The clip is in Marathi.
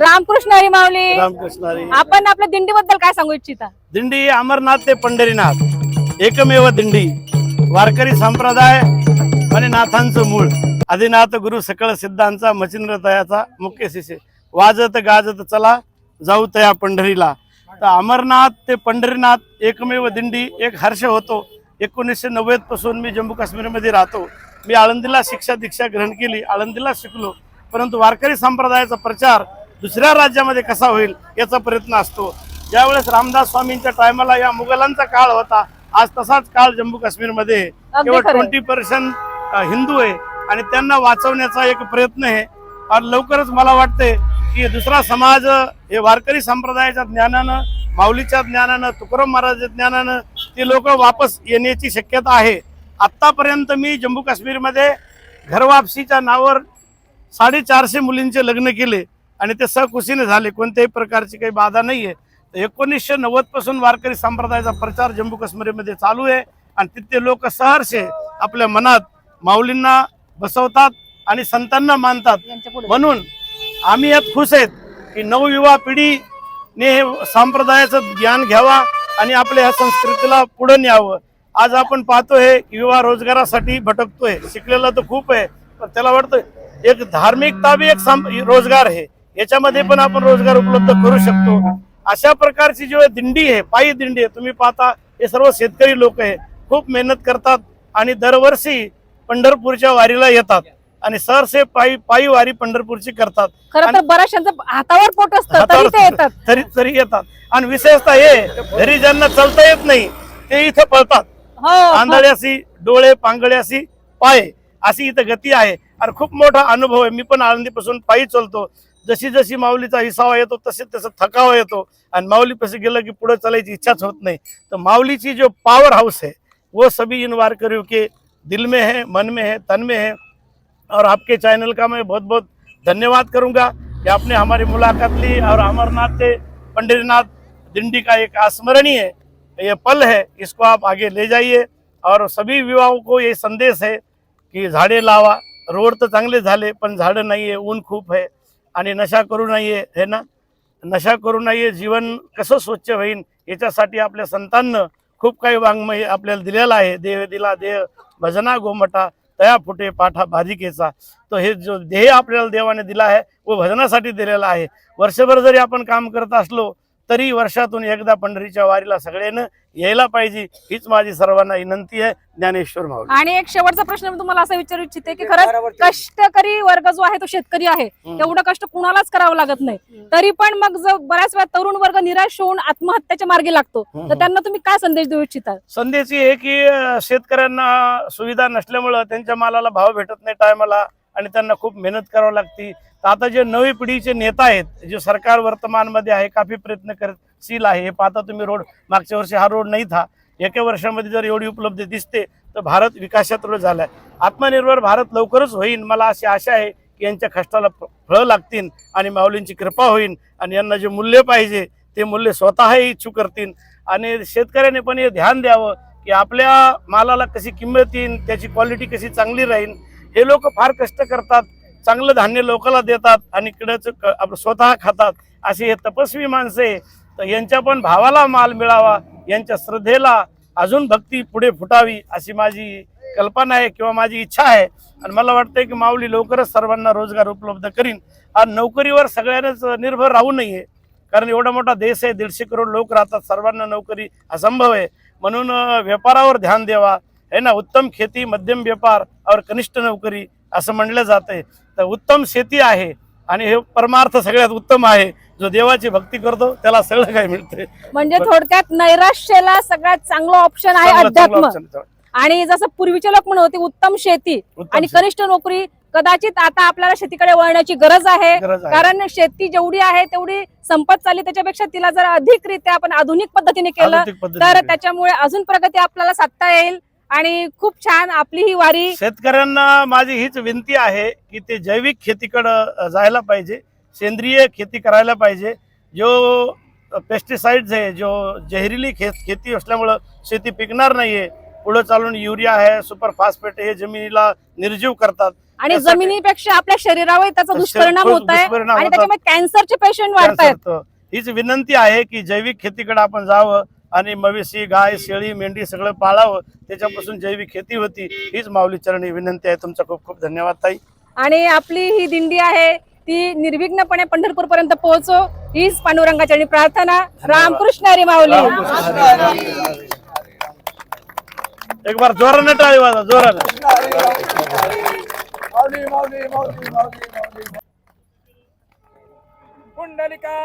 रामकृष्ण हरी माऊली. रामकृष्ण हरी. आपण आपल्या दिंडीबद्दल काय सांगू इच्छिता? दिंडी अमरनाथ ते पंढरीनाथ. एकमेव दिंडी. वारकरी संप्रदाय आणि नाथांचं मूळ. आदिनाथ गुरु सकळ सिद्धांचा मचिंद्र तयाचा मुख्य शिष्य. वाजत गाजत चला जाऊ तया पंढरीला. तर अमरनाथ ते पंढरीनाथ एकमेव दिंडी. एक हर्ष होतो. एकोणीसशे नव्वदपासून मी जम्मू काश्मीरमध्ये राहतो. मी आळंदीला शिक्षा दीक्षा ग्रहण केली. आळंदीला शिकलो. परंतु वारकरी संप्रदायाचा प्रचार दुसऱ्या राज्यामध्ये कसा होईल याचा प्रयत्न असतो. ज्यावेळेस रामदास स्वामींच्या टायमाला या मुघलांचा काळ होता आज तसाच काळ जम्मू काश्मीरमध्ये केवळ. ट्वेंटी पर्सेंट हिंदू आहे आणि त्यांना वाचवण्याचा एक प्रयत्न आहे. आणि लवकरच मला वाटते की दुसरा समाज हे वारकरी संप्रदायाच्या ज्ञानानं माऊलीच्या ज्ञानानं तुकाराम महाराजाच्या ज्ञानानं ते लोक वापस येण्याची शक्यता आहे. आत्तापर्यंत मी जम्मू काश्मीरमध्ये घरवापसीच्या नावावर साडेचारशे मुलींचे लग्न केले. आणि ते सहकुशीने झाले. कोणत्याही प्रकारची काही बाधा नाही आहे एकोणीसशे नव्वदपासून वारकरी संप्रदायाचा प्रचार जम्मू काश्मीरमध्ये चालू आहे. आणि तिथले लोक सहर्षे आपल्या मनात माऊलींना बसवतात आणि संतांना मानतात. म्हणून आम्ही यात खुश आहेत की नवयुवा पिढीने हे संप्रदायाचं ज्ञान घ्यावा आणि आपल्या ह्या संस्कृतीला पुढे न्यावं. आज आपण पाहतोय की युवा रोजगारासाठी भटकतोय. शिकलेला तर खूप आहे पण त्याला वाटतं एक धार्मिकता बी एक रोजगार आहे. याच्यामध्ये पण आपण रोजगार उपलब्ध करू शकतो. अशा प्रकारची जी दिंडी आहे पायी दिंडी आहे तुम्ही पाहता हे सर्व शेतकरी लोक आहे. खूप मेहनत करतात आणि दरवर्षी पंढरपूरच्या वारीला येतात. आणि सरसे पायी पायी वारी पंढरपूरची करतात. खरं तर बऱ्याचशांचं हातावर पोट असतं तरी तरी येतात. आणि विशेषतः हे घरी ज्यांना चालता येत नाही ते इथं पळतात. हो आंधळ्यासी डोळे पांगळ्यासी पाय अशी इथं गती आहे. आणि खूप मोठा अनुभव आहे. मी पण आळंदीपासून पायी चालतो. जशी जशी माऊलीचा हिसावा येतो तसे तसं थकावा येतो. आणि पशी गेलं की पुढे चालायची इच्छाच होत नाही. माऊलीची जो पावर हाउस है वो सभी इन वार वारकरियों के दिल में है, मन में है, तन में है. और आपके चैनल का मैं बहुत बहुत धन्यवाद करूँगा कि आपने हमारी मुलाकात ली और अमरनाथ से पंडरीनाथ दिंडी का एक अस्मरणीय ये पल है, इसको आप आगे ले जाइए. और सभी विवाहों को ये संदेश है की झाडे लावा, रोड तर चांगले झाले, पण झाडं नाही आहे ऊन खूप आहे आणि नशा करू नाहीये हे ना? नशा करू नये जीवन कसं स्वच्छ होईल याच्यासाठी आपल्या संतांना खूप काही वाङ्मय आपल्याला दिलेलं आहे. देह दिला देह भजना गोमटा तया फुटे पाठा बाधिकेचा तो हे जो देह आपल्याला देवाने दिला आहे व भजनासाठी दिलेला आहे. वर्षभर जरी आपण काम करत असलो तरी वर्षातून एकदा पंढरीच्या वारीला सगळ्यांना यायला पाहिजे हीच माझी सर्वांना विनंती आहे. ज्ञानेश्वर माऊली. आणि एक शेवटचा प्रश्न मी तुम्हाला असा विचारू इच्छिते की खरंच कष्टकरी वर्ग जो आहे तो शेतकरी आहे. एवढं कष्ट कुणालाच करावं लागत नाही. तरी पण मग जो बऱ्याच वेळा तरुण वर्ग निराश होऊन आत्महत्याच्या मार्गी लागतो. तर त्यांना तुम्ही काय संदेश देऊ इच्छिता? संदेश ही आहे की शेतकऱ्यांना सुविधा नसल्यामुळं त्यांच्या मालाला भाव भेटत नाही टायमाला. आणि त्यांना खूप मेहनत करावी लागते. तर आता जे नवी पिढीचे नेता आहेत जे सरकार वर्तमानमध्ये आहे काफी प्रयत्न करशील आहे. हे पाहता तुम्ही रोड मागच्या वर्षी हा रोड नाही था. एका वर्षामध्ये जर एवढी उपलब्धी दिसते तर भारत विकासात झालाय. आत्मनिर्भर भारत लवकरच होईल मला अशी आशा आहे की यांच्या कष्टाला फ- फळं लागतील आणि माऊलींची कृपा होईल आणि यांना जे मूल्य पाहिजे ते मूल्य स्वतःही इच्छू करतील. आणि शेतकऱ्याने पण हे ध्यान द्यावं की आपल्या मालाला कशी किंमत येईल त्याची क्वालिटी कशी चांगली राहील हे लोक फार कष्ट करतात चांगलं धान्य लोकाला देतात आणि इकडचं आपलं स्वतः खातात अशी हे तपस्वी माणसं आहे. तर यांच्या पण भावाला माल मिळावा यांच्या श्रद्धेला अजून भक्ती पुढे फुटावी अशी माझी कल्पना आहे किंवा माझी इच्छा आहे. आणि मला वाटतंय की माऊली लवकरच सर्वांना रोजगार उपलब्ध करीन. आणि नोकरीवर सगळ्यांनाच निर्भर राहू नये. कारण एवढा मोठा देश आहे दीडशे करोड लोक राहतात सर्वांना नोकरी असंभव आहे. म्हणून व्यापारावर ध्यान द्यावा. है ना उत्तम खेती मध्यम व्यापार और कनिष्ठ नोकरी असं म्हणलं जातंय तर उत्तम शेती आहे आणि हे परमार्थ सगळ्यात उत्तम आहे जो देवाची भक्ती करतो त्याला सगळं काही मिळतंय म्हणजे थोडक्यात नैराश्याला सगळ्यात चांगलं ऑप्शन आहे अध्यात्म. आणि जसं पूर्वीचे लोक म्हणत होते उत्तम शेती आणि. कनिष्ठ नोकरी कदाचित आता आपल्याला शेतीकडे वळण्याची गरज आहे. कारण शेती जेवढी आहे तेवढी संपत चालली त्याच्यापेक्षा तिला जर अधिकरित्या आपण आधुनिक पद्धतीने केलं तर. त्याच्यामुळे अजून प्रगती आपल्याला साधता येईल आणि खूप छान आपली ही वारी. शेतकऱ्यांना माझी हीच विनंती आहे की ते जैविक शेतीकडं जायला पाहिजे. सेंद्रिय खेती करायला पाहिजे. जो पेस्टिसाइड्स आहे जो जहरीली खे खेती असल्यामुळं शेती पिकणार नाहीये. पुढे चालून युरिया आहे सुपर फॉस्फेट हे जमिनीला निर्जीव करतात. आणि जमिनीपेक्षा आपल्या शरीरावर त्याचा दुष्परिणाम होत आहे आणि. त्याच्यामुळे कॅन्सरचे पेशंट वाढत आहेत त्यासाठी हीच विनंती आहे की जैविक शेतीकडे आपण जावं. आणि मवेशी गाय शेळी मेंढी सगळं पाळावं त्याच्यापासून जैविक शेती होती हीच माऊली चरणी विनंती आहे. तुमचा खूप खूप धन्यवाद ताई. आणि आपली ही दिंडी आहे ती निर्विघ्नपणे पंढरपूर पर्यंत पोहोचो हीच पांडुरंगाची प्रार्थना. रामकृष्ण हरी माऊली. एक बार जोराने टाळी वाजा जोराने. माऊली माऊली माऊली माऊली माऊली. पुंडलिका